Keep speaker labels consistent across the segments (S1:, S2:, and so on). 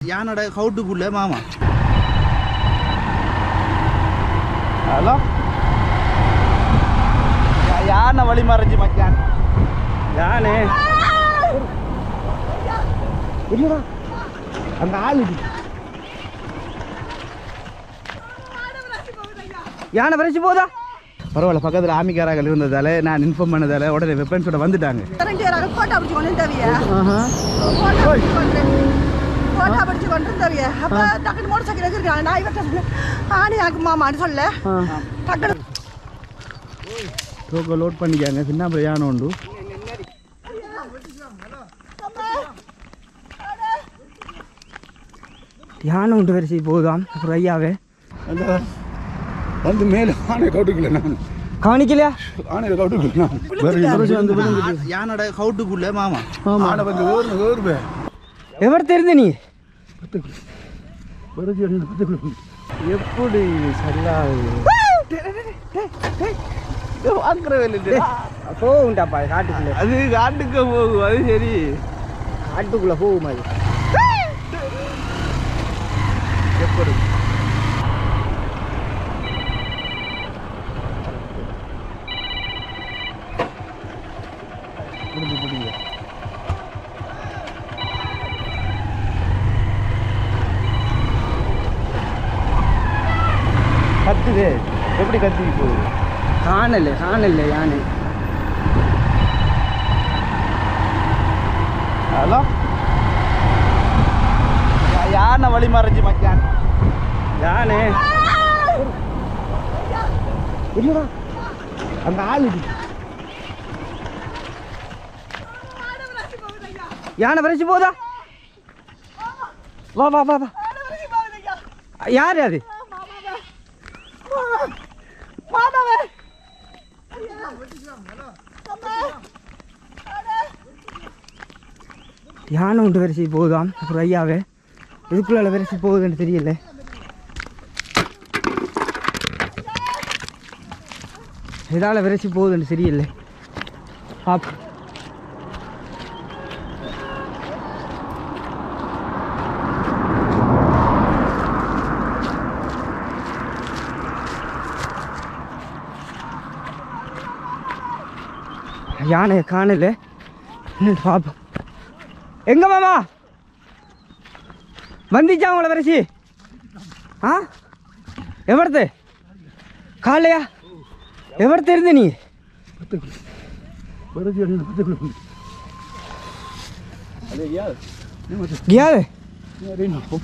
S1: யானோட கவுட்டுக்குள்ள மாமா. ஹலோ யானை வழி மறைஞ்சு மச்சான். யானை? இல்லடா அங்க ஆள் யானை விரைச்சு போதா பரவாயில்ல பக்கத்தில் ஆமிக்காராக்கள் இருந்ததால நான் இன்ஃபார்ம் பண்ணதால உடனே வெப்பன்ஸோட வந்துட்டாங்க.
S2: கோட்டை பிடிச்சு கொண்டு இருந்தவிய அப்ப டக்குனு மோட்டர் சைக்கிள் இருக்காங்க? நான் இவர்கிட்ட சொன்னேன் ஆணி எனக்கு மாமான்னு சொல்ல டக்குனு.
S1: டோக்கோ லோட் பண்ணிக்காங்க. சின்ன அப்புறம் யானை உண்டு
S3: யானை உண்டு வரிசை போகுதாம் அப்புறம் ஐயாவே?
S4: வந்து மேலே ஆணை கவுட்டுக்கல நான்.
S3: கவனிக்கலையா
S4: ஆணையில் கவுட்டுக்கல நான்.
S1: யானோட கவுட்டுக்குள்ள மாமா.
S4: ஆணை வந்து வேறு
S3: எவர் தெரிந்த நீ?
S1: எப்படி
S3: போகுண்டாப்பா காட்டுக்குள்ள.
S1: அது காட்டுக்கு போகும் அது சரி.
S3: காட்டுக்குள்ள போகும் அது
S1: எப்படி புரிஞ்சு புரியுது கத்துது எப்படி கத்திக்கு போகுது
S3: காணல காணல யானை.
S1: ஹலோ? யானை வழி மறைஞ்சு மச்சான்.
S3: யானே?
S1: இல்லடா அந்த ஆள் இது.
S3: யானை வரைச்சு போதா வா வா வா வா. யார் அது? யானை உண்டு வரிசை போகுதாம். அப்புறம் ஐயாவே இதுக்குள்ள வரிசை போகுதுன்னு தெரியல. இதால் விரைச்சி போகுதுன்னு தெரியல. பாப் யானையை காணல. என்னன்னு பாப்போம் எங்க மாமா? வந்துச்சா உங்களை வரைச்சி ஆ? எவர்த்து? காலையா? எவர்த்து இருந்த நீ? கியாது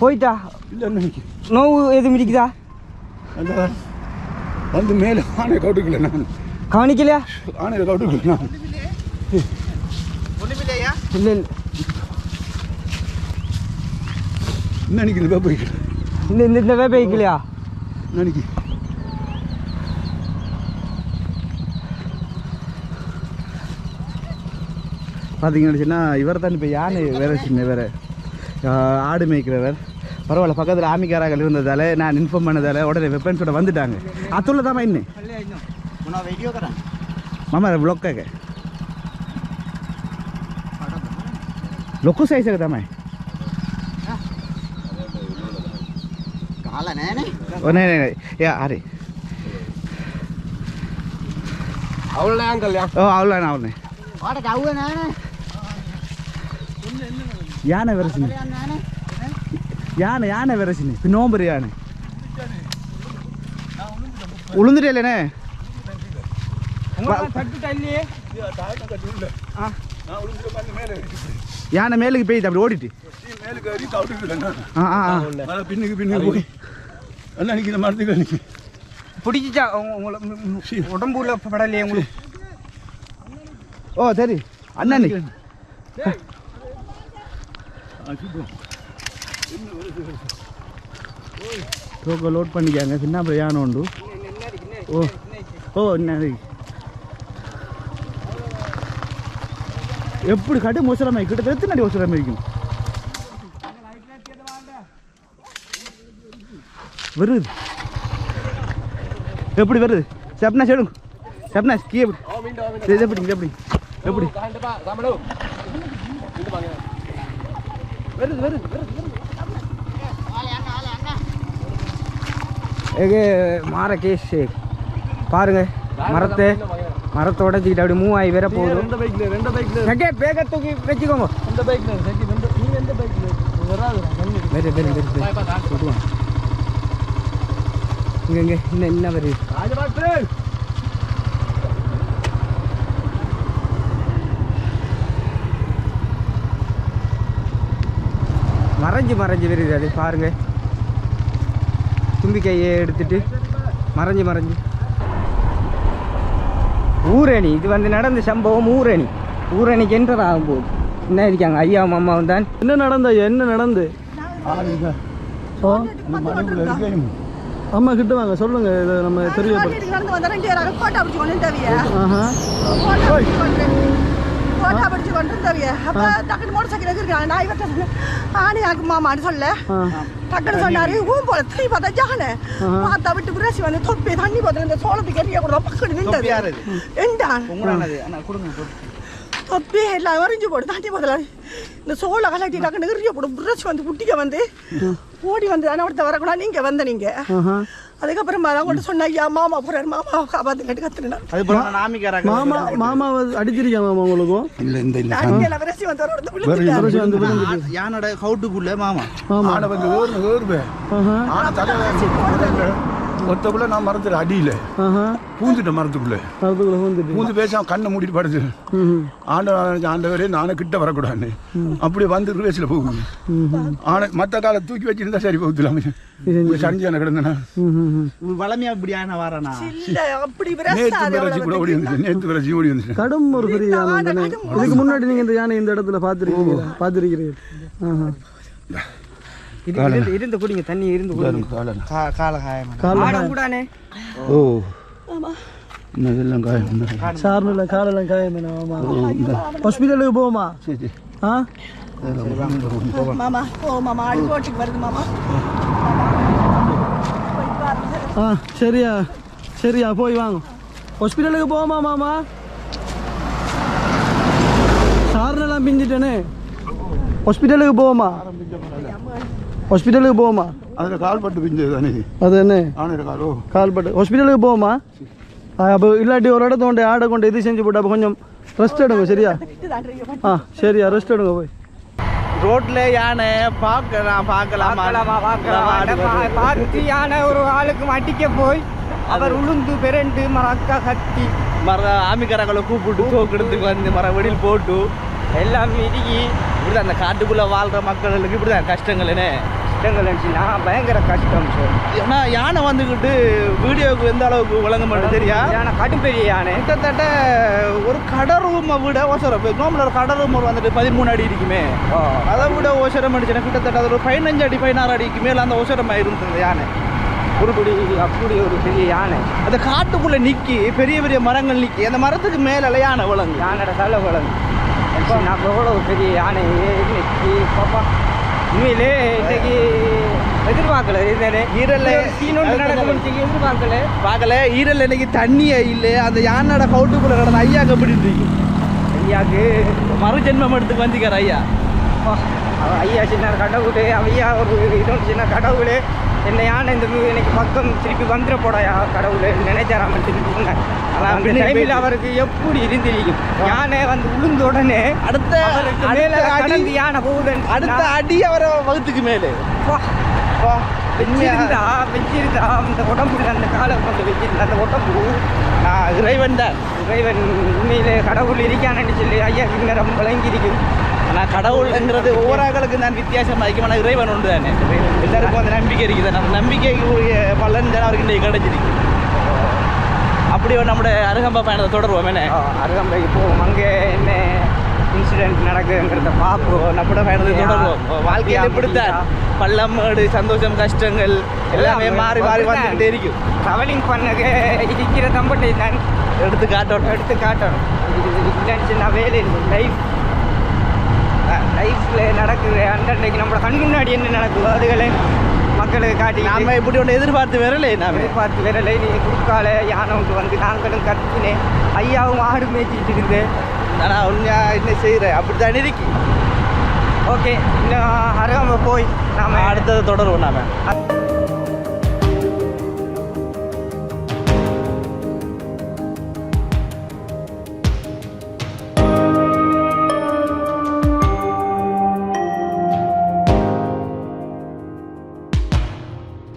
S3: போயிட்டா? நோவு எதுவும் இருக்குதா
S4: அந்த வந்து மேலே ஆணை கவுட்டுக்கல நான்
S3: கவனிக்கலையா?
S4: ஆணையில் கவுட்டுக்கல நான்
S1: ஒண்ணுமில்லையா?
S3: இல்லை இல்லை.
S4: நினைக்கல வேப்பைக்கு
S3: இந்த இந்த இந்த வேப்பைக்கலையா
S4: நினைக்கி
S1: பார்த்தீங்கன்னு சொன்னால் இவர் தான் இப்போ யானை வேற சின்ன வேறு. ஆடு மேய்க்கிறவர். பரவாயில்ல பக்கத்தில் ஆமிக்காராக இருந்ததால நான் இன்ஃபார்ம் பண்ணதால உடனே வெப்பன்ஸோட வந்துட்டாங்க. அத்துள்ள தான் இன்னும்? மாமா ப்ளொக்காக லொக்கு சைஸாக தாமே? සයිස එක තමයි
S2: காலை நேனே
S1: ඕනේ එය හරි
S4: அவ்வளோ கல்யாணம்
S1: ඕ අවුල්ල නවන්නේ
S2: வாடகை அவ்வளோ நேனே
S1: යාන වෙරසින
S2: நேனே
S1: යාන යාන වෙරසින නෝම්බර යාන උළුන්දිරලනේ යාන மேலுக்கு போய் அப்படி ஓடிட்டு
S4: மேலுக்கு அடி. மழை பின்னுக்கு பின்னுக்கு போய். அண்ணா நிற்கிற மரத்துக்கு நிற்க
S3: பிடிச்சிச்சா? உங்களை உடம்புல படலையே உங்களுக்கு?
S1: ஓ சரி. அண்ணன். டோக்கோ லோட் பண்ணிக்காங்க. சின்ன யானை உண்டு. ஓ. ஓ என்ன எப்படி கடு மோசரமா கிட்டத்தட்ட எத்தனை அடி மோசரமா இருக்கும் வருது. எப்படி வருது? சப்னாஸ் எடுங்க. சப்னாஸ் கீ எப்படி? எப்படி எப்படி? எப்படி? வருது வருது
S3: ஏகே மாற கேஷ் பாருங்க மரத்தை மரத்தை உடச்சிக்கிட்டு அப்படி மூவ் ஆகி வேற போகுது.
S4: ரெண்டு பைக்ல ரெண்டு பைக்ல
S3: ரெண்டே பேக தூக்கி வச்சுக்கோங்க.
S4: இந்த பைக்ல ரெண்டு நீங்க ரெண்டு பைக்ல வராது
S3: வெரி வெரி வெரி சொல்லுவாங்க இங்கே இன்னும் என்ன வருது மறைஞ்சு மறைஞ்சு வருது அது பாருங்க. தும்பிக்கையை எடுத்துட்டு மறைஞ்சு மறைஞ்சு. ஊரணி இது வந்து நடந்த சம்பவம் ஊரணி. ஊரணிக்கு என்டர் ஆகும் போது என்ன இருக்காங்க ஐயா அம்மாவும் தான்.
S4: என்ன நடந்த என்ன நடந்து? அம்மா கிட்ட வாங்க சொல்லுங்க இதை நம்ம தெரிய
S2: வீட்டுக்கு நடந்து வந்தா ரெண்டு பேரும் கோட்டா பிடிச்சு கொண்டு தவியா கோட்டா பிடிச்சு கொண்டு கோட்டா பிடிச்சு கொண்டு தவியா அப்ப டக்குனு மோட்டர் சைக்கிள் இருக்காங்க நான் இவர்கிட்ட சொன்னேன் ஆனி எனக்கு மாமான்னு சொல்ல. டக்குனு சொன்னாரு ஊம் போல திரும்பி பார்த்தா ஜானே. பார்த்தா விட்டு பிரசி வந்து தொப்பி தண்ணி போதும் இந்த சோளத்துக்கு எரிய கூட பக்கத்து நின்றது.
S1: கொடுங்க
S2: தொப்பி எல்லாம் வரைஞ்சு போடு தண்ணி போதுல இந்த சோளை கலட்டி டக்குனு எரிய போடும். பிரசி வந்து குட்டிக்க வந்து ஓடி வந்து தானே ஒருத்த வரக்கூடாது. நீங்க வந்த நீங்க. அதுக்கப்புறமா கொண்டு சொன்ன ஐயா மாமா போறாரு மாமா காப்பாத்து கட்டு கத்துனா
S1: அது போல ஆமிக்காராங்க
S4: மாமா மாமாவை அடிச்சிருக்கா மாமா உங்களுக்கும்
S5: இல்லை இந்த இல்லை
S2: அங்கெல்லாம் விரசி வந்து இடத்துல விழுந்துட்டாரு.
S4: வந்து
S1: யானோட கவுட்டுக்குள்ள மாமா.
S5: ஆனை வந்து ஏறு ஏறுவேன் ஆனை தலை ஒத்தக்குள்ள நான் மரத்துல அடியில. பூந்துட்டேன் மரத்துக்குள்ள
S4: வந்துட்டு
S5: பூந்து பேசாம கண்ணை மூடிட்டு படுத்து. ஆண்டவன் ஆண்டவரே நானே கிட்ட வரக்கூடாது அப்படி வந்து ரிவேஸ்ல போகுது. ஆனை மத்த காலை தூக்கி வச்சிருந்தா சரி போகுதுலாம் சரிஞ்சான கிடந்தனா?
S1: வளமையா இப்படி ஆன வாரானா?
S2: இல்ல அப்படி விரசாது
S5: விரச்சி கூட ஓடி வந்துச்சு நேற்று விரச்சி ஓடி வந்துச்சு
S4: கடும் ஒரு பெரிய இதுக்கு முன்னாடி நீங்க இந்த யானை இந்த இடத்துல ஆஹா.
S3: இது இருந்து இருந்து குடிங்க தண்ணி இருந்து குடிங்க.
S1: கால காயம்
S3: ஆடம் கூடானே.
S5: ஓ. இதெல்லாம் காயம்
S4: சார்னில் காலெல்லாம் காயம் ஆமா ஹாஸ்பிட்டலுக்கு போவோமா?
S5: சரி
S4: ஆ?
S2: மாமா. ஓ மாமா. அடி போட்டுக்கு வருது மாமா. போய் பாருங்க.
S4: ஆ சரியா. சரியா போய் வாங்க. ஹாஸ்பிட்டலுக்கு போவோமா மாமா? சார்னெல்லாம் பிஞ்சிட்டேனே. ஹாஸ்பிட்டலுக்கு போவோமா? ஹாஸ்பிட்டலுக்கு போவோமா?
S5: அதில் கால் பட்டு பிஞ்சது தானே.
S4: அது என்ன?
S5: ஆனையோட காலோ.
S4: கால்பட்டு. ஹாஸ்பிட்டலுக்கு போவோமா? அப்போ இல்லாட்டி ஒரு இடத்த கொண்டு ஆடை கொண்டு இது செஞ்சு போட்டு அப்போ கொஞ்சம் ரெஸ்ட் எடுங்க சரியா. ஆ சரியா ரெஸ்ட் எடுங்க போய்.
S1: ரோட்ல யானை பார்க்கலாம் பார்க்கலாமா?
S3: பார்த்து யானை ஒரு ஆளுக்கு அடிக்க போய் அவர் உளுந்து பிறண்டு மரக்கா கத்தி
S1: மர ஆமிக்காரங்களை கூப்பிட்டு தோக்கெடுத்துக்கு வந்து மர வெடியில் போட்டு
S3: எல்லாம் இறுகி
S1: இப்படிதான் அந்த காட்டுக்குள்ள வாழ்ற மக்களுக்கு இப்படிதான் கஷ்டங்கள் என்ன?
S3: கஷ்டங்கள் இருந்துச்சுன்னா பயங்கர கஷ்டம் சார்
S1: ஏன்னா யானை வந்துக்கிட்டு வீடியோவுக்கு எந்த அளவுக்கு விளங்க மாட்டேன் சரியா
S3: யானை கடும் பெரிய யானை.
S1: கிட்டத்தட்ட ஒரு கடரூமை விட ஓசரம். நோம்பில் ஒரு கடரூம் வந்துட்டு பதிமூணு அடி இருக்குமே. அதை விட ஓசரம் அடிச்சுன்னா கிட்டத்தட்ட அது ஒரு பதினஞ்சு அடி பதினாறு அடிக்கு மேலே அந்த ஓசரமாக இருந்தது யானை.
S3: குறுபடி அப்படி ஒரு பெரிய யானை.
S1: அந்த காட்டுக்குள்ளே நிக்கி பெரிய பெரிய மரங்கள் நிக்கி அந்த மரத்துக்கு மேலே யானை விளங்கு
S3: யானோட தலை குழந்தை இப்போ நம்ம எவ்வளோ பெரிய யானை இன்னைக்கு பாப்பா. உண்மையிலே இன்னைக்கு எதிர்பார்க்கல. இதுதானே?
S1: ஈரல்ல
S3: எதிர்பார்க்கல.
S1: பார்க்கல. ஈரல் இன்னைக்கு தண்ணியே இல்லை. அந்த யானோட கவுட்டுக்குள்ளே கிடந்த ஐயா கப்பிட்டு இருக்கு.
S3: ஐயாக்கு
S1: மறுஜென்மம் எடுத்துக்கு வந்திக்கார் ஐயா.
S3: ஐயா சின்ன கடவுளே ஐயா ஒரு இதொன்று சின்ன கடவுளே என்ன யானை இந்த எனக்கு பக்கம் திருப்பி வந்துட போடாயா கடவுளே நினைச்சாராம திருப்பி அந்த டைமில். அவருக்கு எப்படி இருந்திருக்கும்? யானை வந்து உளுந்த உடனே
S1: அடுத்த
S3: மேல
S1: அடி
S3: யானை போகுதுன்னு
S1: அடுத்த அடி அவரை வகுத்துக்கு மேலே.
S3: அப்பா, வச்சிருந்தா வச்சிருந்தா. அந்த உடம்புல அந்த காலை கொண்டு வச்சிருந்த அந்த உடம்பு.
S1: இறைவன் தான்.
S3: இறைவன் உண்மையிலே கடவுள் இருக்கான்னு சொல்லி ஐயா நேரம் விளங்கி இருக்கும்
S1: ஆனால் கடவுள்ங்கிறது ஒவ்வொரு ஆக்களுக்கு நான் வித்தியாசமாக இருக்கும் ஆனால் இறைவன் உண்டு தானே எல்லாருக்கும் அந்த நம்பிக்கை இருக்குது அந்த நம்பிக்கைக்கு உரிய பலன் தான் அவருக்கு இன்றைக்கு கிடைச்சிருக்கு அப்படி நம்முடைய அருகம்பா பயணத்தை தொடருவோம் என்ன
S3: அருகம்பைக்கு போவோம் அங்கே என்ன இன்சிடென்ட் நடக்குதுங்கிறத பார்ப்போம்
S1: நம்மட பயணத்தை தொடருவோம் வாழ்க்கையில் இப்படித்தான் பள்ளம் மேடு சந்தோஷம் கஷ்டங்கள் எல்லாமே மாறி மாறி வந்துக்கிட்டே இருக்கும்
S3: ட்ராவலிங் பண்ணக இருக்கிற தம்பட்டை தான்
S1: எடுத்து காட்டோம்
S3: எடுத்து காட்டணும் இல்லைன்னு நான் வேலை லைஃப் லைஃப்பில் நடக்குது. அண்டன்றைக்கு நம்மளோட கண் முன்னாடி என்ன நடக்குதோ அதுகளை மக்களுக்கு காட்டி
S1: நாம இப்படி ஒன்று எதிர்பார்த்து வரலே நாம.
S3: பார்த்து விரலை. நீ குறுக்கால யானை விட்டு வந்து நாங்களும் கத்தினேன் ஐயாவும் ஆடு மேய்ச்சிட்டு இருந்தேன்
S1: ஆனால் உண்மையா என்ன செய்கிறேன் அப்படி தான் இருக்கு.
S3: ஓகே இன்னும் அருகாம போய் நாம
S1: அடுத்தது தொடருவோம் நாம.